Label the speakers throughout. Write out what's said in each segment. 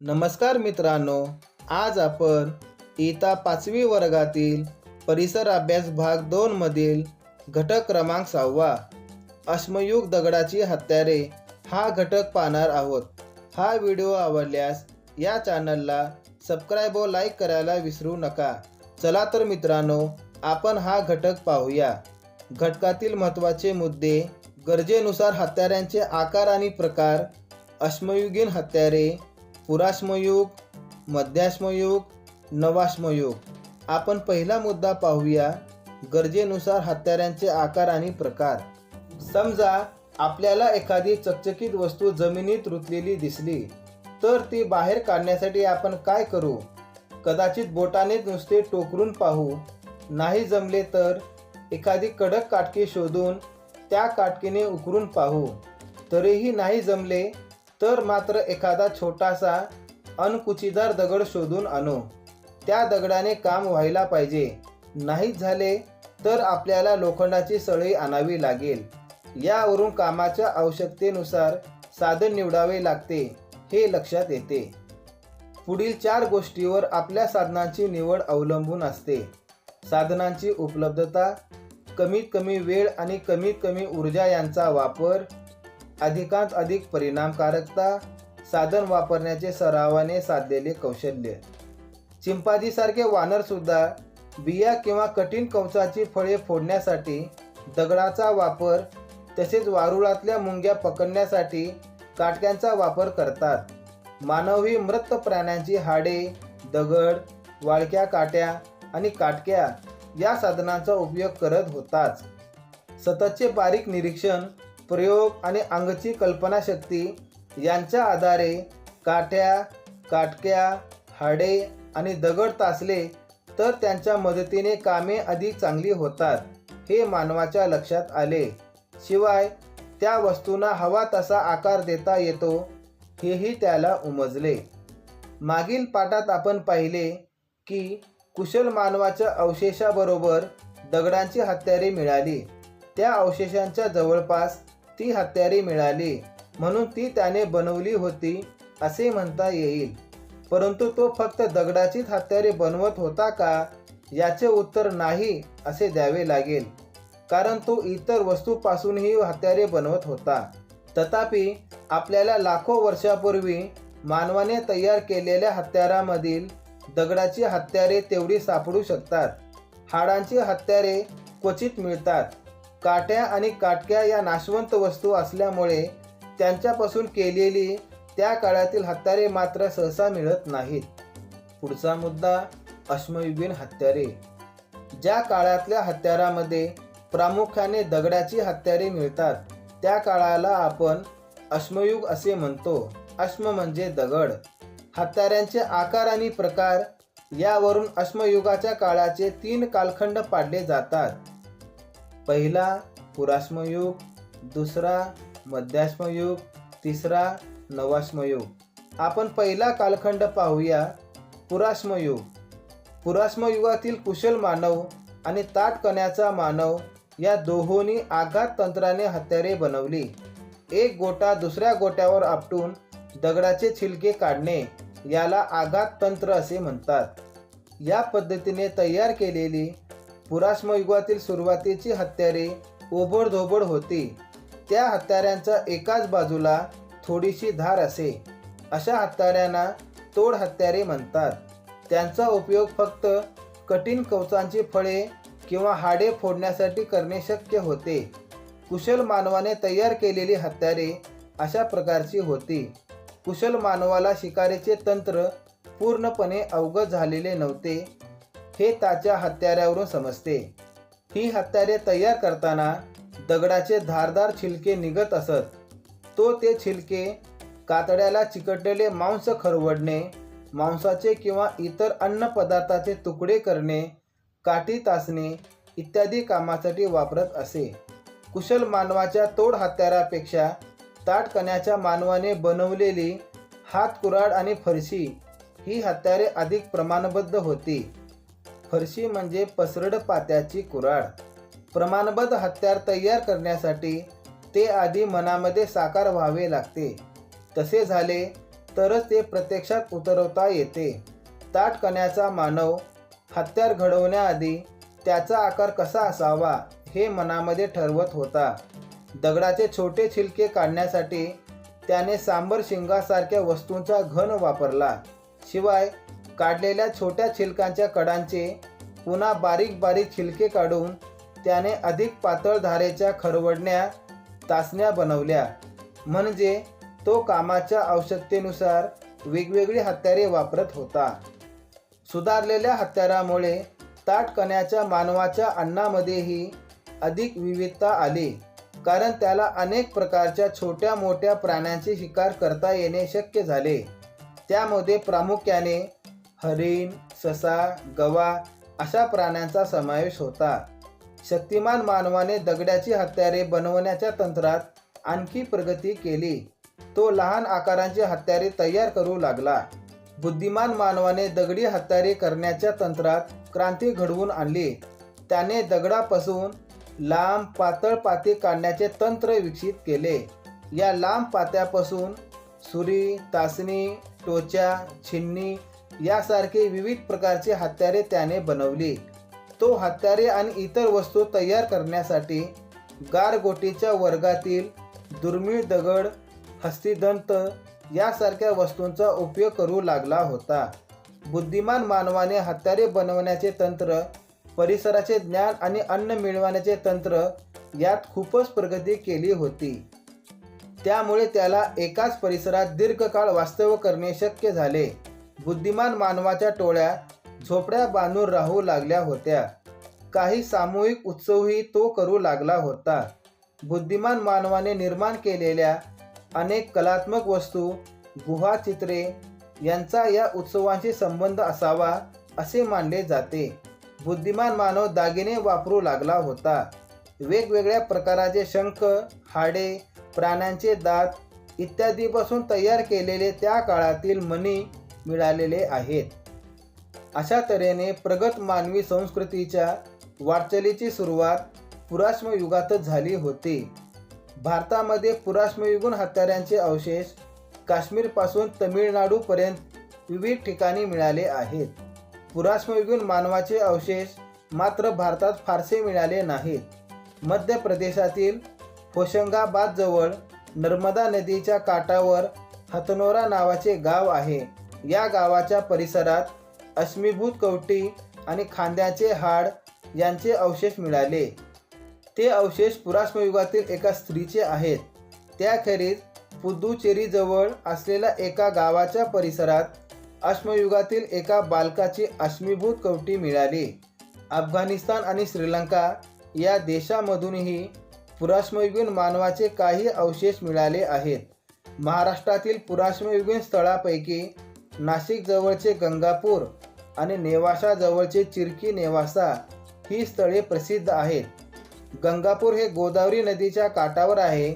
Speaker 1: नमस्कार मित्रांनो आज आपण इयत्ता पाचवी वर्गातील परिसर अभ्यास भाग दोन मधील घटक क्रमांक सहावा अश्मयुग दगडाची हत्यारे हा घटक पाहणार आहोत. हा व्हिडिओ आवडल्यास या चॅनलला सबस्क्राईब व लाईक करायला विसरू नका. चला तर मित्रांनो आपण हा घटक पाहूया. घटकातील महत्त्वाचे मुद्दे गरजेनुसार हत्याऱ्यांचे आकार आणि प्रकार अश्मयुगीन हत्यारे पुराश्मयुग मध्याश्मयुग नवाश्मयुग आपण पहिला मुद्दा पाहूया गरजेनुसार हत्यारांचे आकार आणि प्रकार. समजा आपल्याला एखादी चकचकीत वस्तू जमिनीत रुतलेली दिसली तर ती बाहेर काढण्यासाठी आपण काय करू? कदाचित बोटाने नुसते टोकरून पाहू. नाही जमले तर एखादी कडक काटकी शोधून त्या काटकीने उकरून पाहू. तरीही नाही जमले तर मात्र एखादा छोटासा अनकुचीदार दगड शोधून आणू. त्या दगडाने काम व्हायला पाहिजे. नाहीच झाले तर आपल्याला लोखंडाची सळई आणावी लागेल. यावरून कामाच्या आवश्यकतेनुसार साधन निवडावे लागते हे लक्षात येते. पुढील चार गोष्टीवर आपल्या साधनांची निवड अवलंबून असते. साधनांची उपलब्धता कमीत कमी वेळ आणि कमीत कमी ऊर्जा यांचा वापर अधिकांत अधिक परिणामकारकता साधन वापरण्याचे सरावाने साधलेले कौशल्य. चिंपाजीसारखे वानरसुद्धा बिया किंवा कठीण कवचाची फळे फोडण्यासाठी दगडाचा वापर तसेच वारुळातल्या मुंग्या पकडण्यासाठी काटक्यांचा वापर करतात. मानवी मृत प्राण्यांची हाडे दगड वाळक्या काट्या आणि काटक्या या साधनांचा उपयोग करत होताच. सततचे बारीक निरीक्षण प्रयोग आणि अंगची कल्पनाशक्ती यांच्या आधारे काट्या काटक्या हाडे आणि दगड तासले तर त्यांच्या मदतीने कामे अधिक चांगली होतात हे मानवाच्या लक्षात आले. शिवाय त्या वस्तूंना हवा तसा आकार देता येतो हेही त्याला उमजले. मागील पाठात आपण पाहिले की कुशल मानवाच्या अवशेषाबरोबर दगडांची हत्यारे मिळाली. त्या अवशेषांच्या जवळपास ती हत्यारे मिळाली. म्हणून ती त्याने बनवली होती असे म्हणता येईल. परंतु तो फक्त दगडाचीच हत्यारे बनवत होता का याचे उत्तर नाही असे द्यावे लागेल. कारण तो इतर वस्तूपासूनही हत्यारे बनवत होता. तथापि आपल्याला लाखो वर्षापूर्वी मानवाने तयार केलेल्या हत्यारामधील दगडाची हत्यारे तेवढी सापडू शकतात. हाडांची हत्यारे क्वचित मिळतात. काट्या आणि काटक्या या नाशवंत वस्तू असल्यामुळे त्यांच्यापासून केलेली त्या काळातील हत्यारे मात्र सहसा मिळत नाहीत. पुढचा मुद्दा अश्मयुगीन हत्यारे. ज्या काळातल्या हत्यारामध्ये प्रामुख्याने दगडाची हत्यारे मिळतात त्या काळाला आपण अश्मयुग असे म्हणतो. अश्म म्हणजे दगड. हत्याऱ्यांचे आकार आणि प्रकार यावरून अश्मयुगाच्या काळाचे तीन कालखंड पाडले जातात. पहिला पुराश्मयुग दुसरा मध्याश्मयुग तिसरा नवाश्मयुग आपण पहिला कालखंड पाहूया पुराश्मयुग पुराश्मयुगातील कुशल मानव आणि ताटकण्याचा मानव या दोहोंनी आघात तंत्राने हत्यारे बनवली. एक गोटा दुसऱ्या गोट्यावर आपटून दगडाचे छिलके काढणे याला आघात तंत्र असे म्हणतात. या पद्धतीने तयार केलेली पुराश्मयुगातील सुरुवातीची हत्यारे ओबडधोबड होती. त्या हत्याऱ्यांच्या एकाच बाजूला थोडीशी धार असे. अशा हत्याऱ्यांना तोड हत्यारे म्हणतात. त्यांचा उपयोग फक्त कठीण कवचांची फळे किंवा हाडे फोडण्यासाठी करणे शक्य होते. कुशल मानवाने तयार केलेली हत्यारे अशा प्रकारची होती. कुशल मानवाला शिकारीचे तंत्र पूर्णपणे अवगत झालेले नव्हते. हे त्याच्या हत्याऱ्यावरून समजते. ही हत्यारे तयार करताना दगडाचे धारदार छिलके निघत असत. तो ते छिलके कातड्याला चिकटलेले मांस खरवडणे मांसाचे किंवा इतर अन्न पदार्थाचे तुकडे करणे काठी तासणे इत्यादी कामासाठी वापरत असे. कुशल मानवाच्या तोड हत्यारापेक्षा ताटकण्याच्या मानवाने बनवलेली हातकुराड आणि फरशी ही हत्यारे अधिक प्रमाणबद्ध होती. फरशी म्हणजे पसरड पात्याची कुराड प्रमाणबद्ध हत्यार तयार करण्यासाठी ते आधी मनामध्ये साकार व्हावे लागते. तसे झाले तरच ते प्रत्यक्षात उतरवता येते. ताटकण्याचा मानव हत्यार घडवण्याआधी त्याचा आकार कसा असावा हे मनामध्ये ठरवत होता. दगडाचे छोटे छिलके काढण्यासाठी त्याने सांबर शिंगासारख्या वस्तूंचा घन वापरला. शिवाय काढलेल्या छोट्या छिलकांच्या कडांचे पुन्हा बारीक बारीक छिलके काढून त्याने अधिक पातळ धारेच्या खरवडण्या तासण्या बनवल्या. म्हणजे तो कामाच्या आवश्यकतेनुसार वेगवेगळी हत्यारे वापरत होता. सुधारलेल्या हत्यारामुळे ताटकण्याच्या मानवाच्या अन्नामध्येही अधिक विविधता आली. कारण त्याला अनेक प्रकारच्या छोट्या मोठ्या प्राण्यांची शिकार करता येणे शक्य झाले. त्यामध्ये प्रामुख्याने हरिण ससा गवा अशा प्राण्यांचा समावेश होता. शक्तिमान मानवाने दगडाची हत्यारे बनवण्याच्या तंत्रात आणखी प्रगती केली. तो लहान आकारांची हत्यारे तयार करू लागला. बुद्धिमान मानवाने दगडी हत्यारे करण्याच्या तंत्रात क्रांती घडवून आणली. त्याने दगडापासून लांब पातळ पाते काढण्याचे तंत्र विकसित केले. या लांब पात्यापासून सुरी तासणी टोच्या छिन्नी यासारखे विविध प्रकारचे हत्यारे त्याने बनवली. तो हत्यारे आणि इतर वस्तू तयार करण्यासाठी गारगोटीच्या वर्गातील दुर्मिळ दगड हस्तिदंत यासारख्या वस्तूंचा उपयोग करू लागला होता. बुद्धिमान मानवाने हत्यारे बनवण्याचे तंत्र परिसराचे ज्ञान आणि अन्न मिळवण्याचे तंत्र यात खूपच प्रगती केली होती. त्यामुळे त्याला एकाच परिसरात दीर्घकाळ वास्तव्य करणे शक्य झाले. बुद्धिमान मानवाच्या टोळ्या झोपड्या बांधून राहू लागल्या होत्या. काही सामूहिक उत्सवही तो करू लागला होता. बुद्धिमान मानवाने निर्माण केलेल्या अनेक कलात्मक वस्तू गुहाचित्रे यांचा या उत्सवांशी संबंध असावा असे मानले जाते. बुद्धिमान मानव दागिने वापरू लागला होता. वेगवेगळ्या प्रकाराचे शंख हाडे प्राण्यांचे दात इत्यादीपासून तयार केलेले त्या काळातील मणी मिळालेले आहेत. अशा तऱ्हेने प्रगत मानवी संस्कृतीच्या वाटचालीची सुरुवात पुराश्मयुगातच झाली होती. भारतामध्ये पुराश्मयुगून हत्यारांचे अवशेष काश्मीरपासून तमिळनाडूपर्यंत विविध ठिकाणी मिळाले आहेत. पुराश्मयुगीन मानवाचे अवशेष मात्र भारतात फारसे मिळाले नाहीत. मध्य प्रदेशातील होशंगाबादजवळ नर्मदा नदीच्या काठावर हतनोरा नावाचे गाव आहे. या गावाच्या परिसरात अश्मीभूत कवटी आणि खांद्याचे हाड यांचे अवशेष मिळाले. ते अवशेष पुराश्मयुगातील एका स्त्रीचे आहेत. त्याखेरीज पुदुचेरीजवळ असलेल्या एका गावाच्या परिसरात अश्मयुगातील एका बालकाची अश्मीभूत कवटी मिळाली. अफगाणिस्तान आणि श्रीलंका या देशामधूनही पुराश्मयुगीन मानवाचे काही अवशेष मिळाले आहेत. महाराष्ट्रातील पुराश्मयुगीन स्थळापैकी नाशिक जवळचे गंगापूर आणि नेवासा जवळचे चिरकी नेवासा ही स्थळे प्रसिद्ध आहेत. गंगापूर हे गोदावरी नदीच्या काठावर आहे.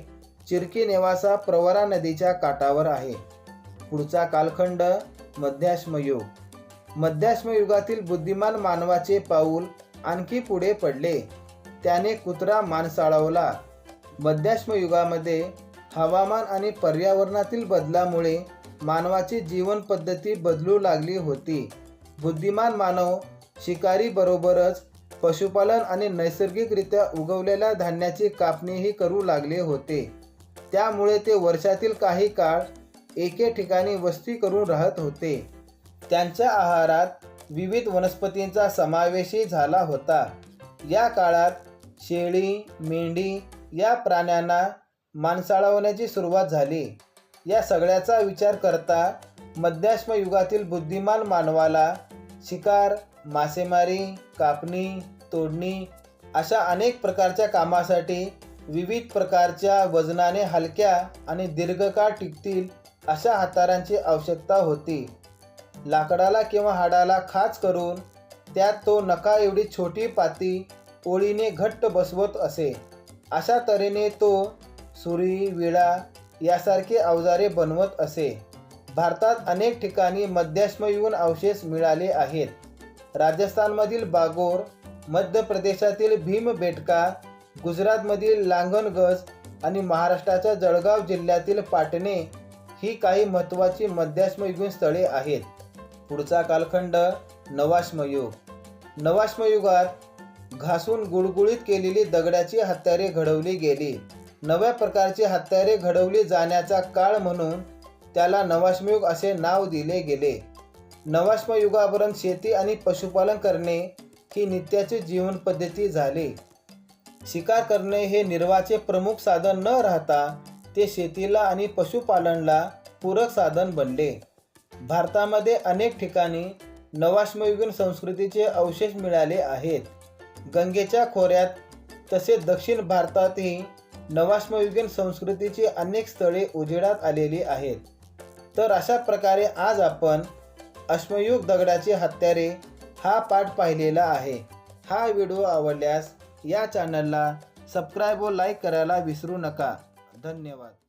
Speaker 1: चिरकी नेवासा प्रवरा नदीच्या काठावर आहे. पुढचा कालखंड मध्याश्मयुग. मध्याश्मयुगातील बुद्धिमान मानवाचे पाऊल आणखी पुढे पडले. त्याने कुत्रा माणसाळवला मध्याश्मयुगामध्ये हवामान आणि पर्यावरणातील बदलामुळे मानवाची जीवन पद्धती बदलू लागली होती. बुद्धिमान मानव शिकारी बरोबरच पशुपालन आणि नैसर्गिकरित्या उगवलेल्या धान्याची कापणीही करू लागले होते. त्यामुळे ते वर्षातील काही काळ एके ठिकाणी वस्ती करून राहत होते. त्यांच्या आहारात विविध वनस्पतींचा समावेशही झाला होता. या काळात शेळी मेंढी या प्राण्यांना माणसाळवण्याची सुरुवात झाली. या सगळ्याचा विचार करता मध्याश्म युगातील बुद्धिमान मानवाला शिकार मासेमारी कापणी तोडणी अशा अनेक प्रकारच्या कामासाठी विविध प्रकारच्या वजनाने हलक्या आणि दीर्घकाळ टिकतील अशा हातारांची आवश्यकता होती. लाकडाला किंवा हाडाला खाच करून त्यात तो नका एवढी छोटी पाती ओळीने घट्ट बसवत असे. अशा तऱ्हेने तो सुरी विळा यासारखे अवजारे बनवत असे. भारतात अनेक ठिकाणी मध्याश्मयुगीन अवशेष मिळाले आहेत. राजस्थानमधील बागोर मध्य प्रदेशातील भीमबेटका गुजरातमधील लांगणगज आणि महाराष्ट्राच्या जळगाव जिल्ह्यातील पाटणे ही काही महत्त्वाची मध्याश्मयुगीन स्थळे आहेत. पुढचा कालखंड नवाश्मयुग नवाश्मयुगात घासून गुळगुळीत केलेली दगडाची हत्यारे घडवली गेली. नव्या प्रकारची हत्यारे घडवली जाण्याचा काळ म्हणून त्याला नवाश्मयुग असे नाव दिले गेले. नवाश्मयुगापर्यंत शेती आणि पशुपालन करणे ही नित्याची जीवनपद्धती झाली. शिकार करणे हे निर्वाहाचे प्रमुख साधन न राहता ते शेतीला आणि पशुपालनला पूरक साधन बनले. भारतामध्ये अनेक ठिकाणी नवाश्मयुगीन संस्कृतीचे अवशेष मिळाले आहेत. गंगेच्या खोऱ्यात तसेच दक्षिण भारतातही नवाश्मयुगीन संस्कृतीची अनेक स्थळे उजेडात आलेली आहेत. तर अशा प्रकारे आज आपण अश्मयुग दगडाचे हत्यारे हा पाठ पाहिलेला आहे. हा व्हिडिओ आवडल्यास या चॅनलला सबस्क्राईब व लाईक करायला विसरू नका. धन्यवाद.